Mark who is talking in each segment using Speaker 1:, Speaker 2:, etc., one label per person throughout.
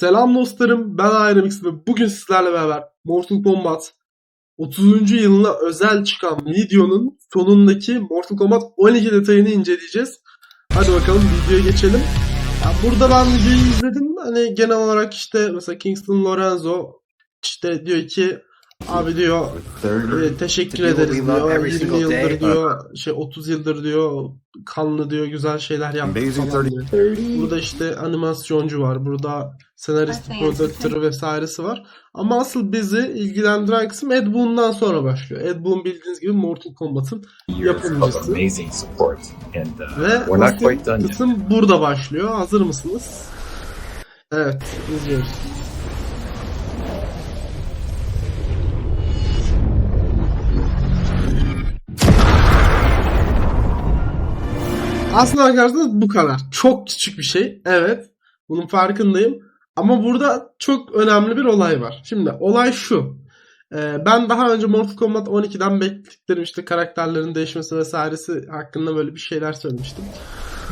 Speaker 1: Selam dostlarım, ben Ayremix ve bugün sizlerle beraber Mortal Kombat 30. yılına özel çıkan videonun sonundaki Mortal Kombat 12 detayını inceleyeceğiz. Hadi bakalım videoya geçelim. Ya burada ben videoyu izledim. Hani genel olarak işte mesela Kingston Lorenzo işte diyor ki abi diyor e, teşekkür ederiz diyor.
Speaker 2: every
Speaker 1: 20
Speaker 2: single
Speaker 1: yıldır diyor şey 30 yıldır diyor kanlı diyor güzel şeyler yaptık
Speaker 2: Amazing
Speaker 1: falan
Speaker 2: 30.
Speaker 1: diyor. Burada işte animasyoncu var. Burada senarist, prodüktörü vesairesi var. Ama asıl bizi ilgilendiren kısım Ed Boon'dan sonra başlıyor. Ed Boon bildiğiniz gibi Mortal Kombat'ın Yapımcısı.
Speaker 3: uh,
Speaker 1: ve asıl kısım burada başlıyor. Hazır mısınız? Evet, izliyoruz. Aslında bakarsanız bu kadar. Çok küçük bir şey. Evet. Bunun farkındayım. Ama burada çok önemli bir olay var. Şimdi olay şu. Ee, ben daha önce Mortal Kombat 12'den beklediklerim işte karakterlerin değişmesi vesairesi hakkında böyle bir şeyler söylemiştim.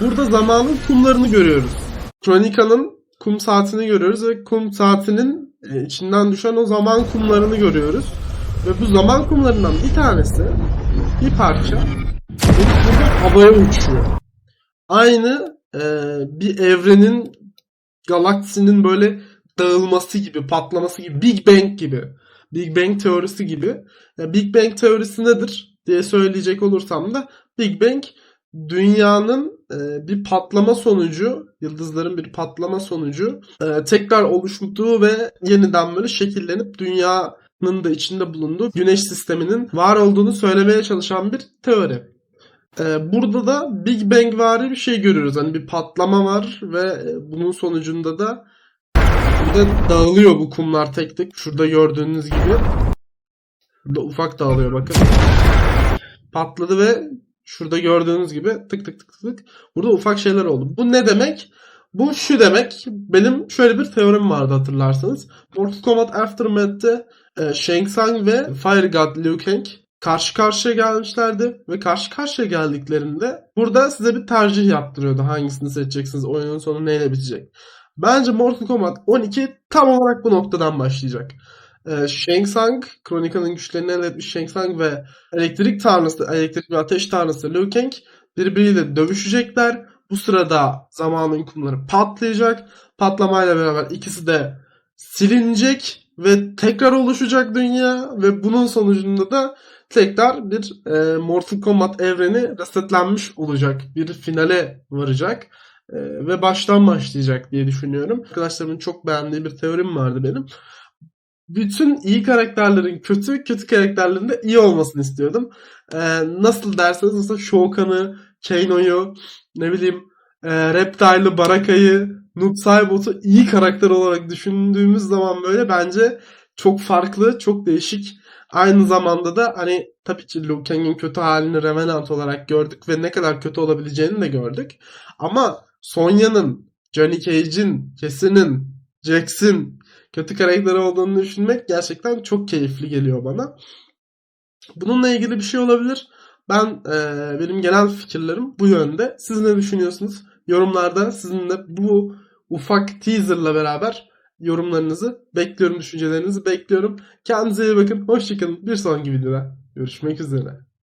Speaker 1: Burada zamanın kumlarını görüyoruz. Kronika'nın kum saatini görüyoruz ve kum saatinin e, içinden düşen o zaman kumlarını görüyoruz. Ve bu zaman kumlarından bir tanesi bir parça burada havaya uçuyor. Aynı e, bir evrenin galaksinin böyle dağılması gibi, patlaması gibi, Big Bang gibi. Big Bang teorisi gibi. E, Big Bang teorisi nedir diye söyleyecek olursam da Big Bang dünyanın e, bir patlama sonucu, yıldızların bir patlama sonucu e, tekrar oluştuğu ve yeniden böyle şekillenip dünyanın da içinde bulunduğu güneş sisteminin var olduğunu söylemeye çalışan bir teori. Ee, burada da Big Bang vari bir şey görüyoruz. Hani bir patlama var ve e, bunun sonucunda da burada dağılıyor bu kumlar tek tek. Şurada gördüğünüz gibi. Burada ufak dağılıyor bakın. Patladı ve şurada gördüğünüz gibi tık tık tık tık. Burada ufak şeyler oldu. Bu ne demek? Bu şu demek. Benim şöyle bir teorim vardı hatırlarsanız. Mortal Kombat Aftermath'te e, Shang Tsung ve Fire God Liu Kang karşı karşıya gelmişlerdi ve karşı karşıya geldiklerinde burada size bir tercih yaptırıyordu. Hangisini seçeceksiniz? Oyunun sonu neyle bitecek? Bence Mortal Kombat 12 tam olarak bu noktadan başlayacak. Ee, Shang Tsung, Kronika'nın güçlerini elde etmiş Shang Tsung ve elektrik tanrısı, elektrik ve ateş tanrısı Liu Kang birbiriyle dövüşecekler. Bu sırada zamanın kumları patlayacak. Patlamayla beraber ikisi de silinecek ve tekrar oluşacak dünya ve bunun sonucunda da tekrar bir e, Mortal Kombat evreni resetlenmiş olacak. Bir finale varacak. E, ve baştan başlayacak diye düşünüyorum. Arkadaşlarımın çok beğendiği bir teorim vardı benim. Bütün iyi karakterlerin kötü, kötü karakterlerin de iyi olmasını istiyordum. E, nasıl derseniz mesela Shao Kano'yu, ne bileyim e, Reptile'ı, Baraka'yı, Noob Saibot'u iyi karakter olarak düşündüğümüz zaman böyle bence çok farklı, çok değişik Aynı zamanda da hani tabii ki Liu Kang'in kötü halini Revenant olarak gördük ve ne kadar kötü olabileceğini de gördük. Ama Sonya'nın, Johnny Cage'in, Casey'nin, Jax'in kötü karakter olduğunu düşünmek gerçekten çok keyifli geliyor bana. Bununla ilgili bir şey olabilir. Ben e, benim genel fikirlerim bu yönde. Siz ne düşünüyorsunuz? Yorumlarda sizinle bu ufak teaserla beraber yorumlarınızı bekliyorum, düşüncelerinizi bekliyorum. Kendinize iyi bakın. Hoşçakalın. Bir sonraki videoda görüşmek üzere.